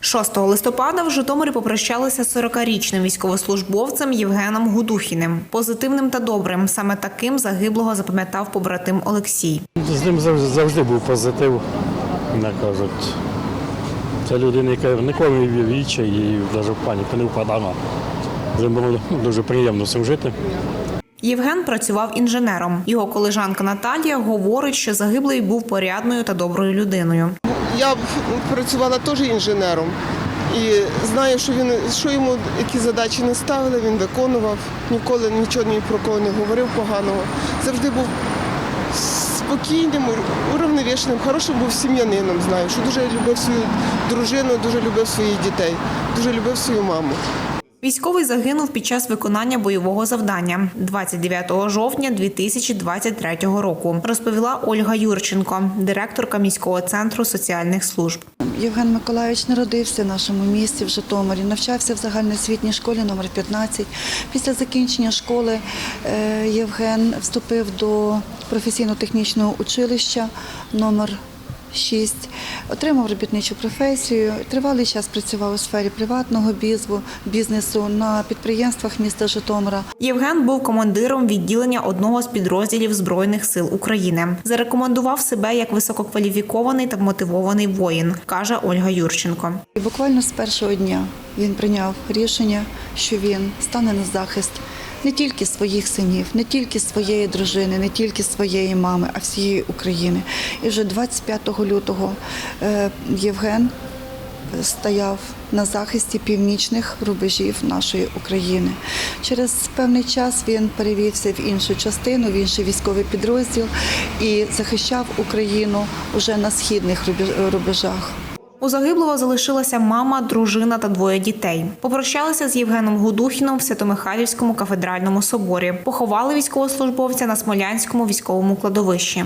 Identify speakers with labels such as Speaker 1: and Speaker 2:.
Speaker 1: 6 листопада в Житомирі попрощалися з 40-річним військовослужбовцем Євгеном Гудухіним. Позитивним та добрим. Саме таким загиблого запам'ятав побратим Олексій.
Speaker 2: З ним завжди, був позитив, як кажуть. Це людина, яка ніколи не віча і навіть в паніку не впадала. З ним було дуже приємно цим жити.
Speaker 1: Євген працював інженером. Його колежанка Наталія говорить, що загиблий був порядною та доброю людиною.
Speaker 3: Я працювала теж інженером і знаю, що він що йому які задачі не ставили, він виконував. Ніколи нічого ні про кого не говорив поганого. Завжди був спокійним, уравновішеним, хорошим був сім'янином. Знаю, що дуже любив свою дружину, дуже любив своїх дітей, дуже любив свою маму.
Speaker 1: Військовий загинув під час виконання бойового завдання 29 жовтня 2023 року, розповіла Ольга Юрченко, директорка міського центру соціальних служб.
Speaker 4: Євген Миколайович народився в нашому місті в Житомирі, навчався в загальноосвітній школі номер 15. Після закінчення школи е, Євген вступив до професійно-технічного училища номер 6, отримав робітничу професію. Тривалий час працював у сфері приватного бізнесу на підприємствах міста Житомира.
Speaker 1: Євген був командиром відділення одного з підрозділів збройних сил України. Зарекомендував себе як висококваліфікований та мотивований воїн, каже Ольга Юрченко.
Speaker 4: І буквально з першого дня він прийняв рішення, що він стане на захист не тільки своїх синів, не тільки своєї дружини, не тільки своєї мами, а всієї України. І вже 25 лютого е, Євген стояв на захисті північних рубежів нашої України. Через певний час він перевівся в іншу частину, в інший військовий підрозділ і захищав Україну уже на східних рубежах.
Speaker 1: У загиблого залишилася мама, дружина та двоє дітей. Попрощалися з Євгеном Гудухіном в Святомихайлівському кафедральному соборі. Поховали військовослужбовця на Смолянському військовому кладовищі.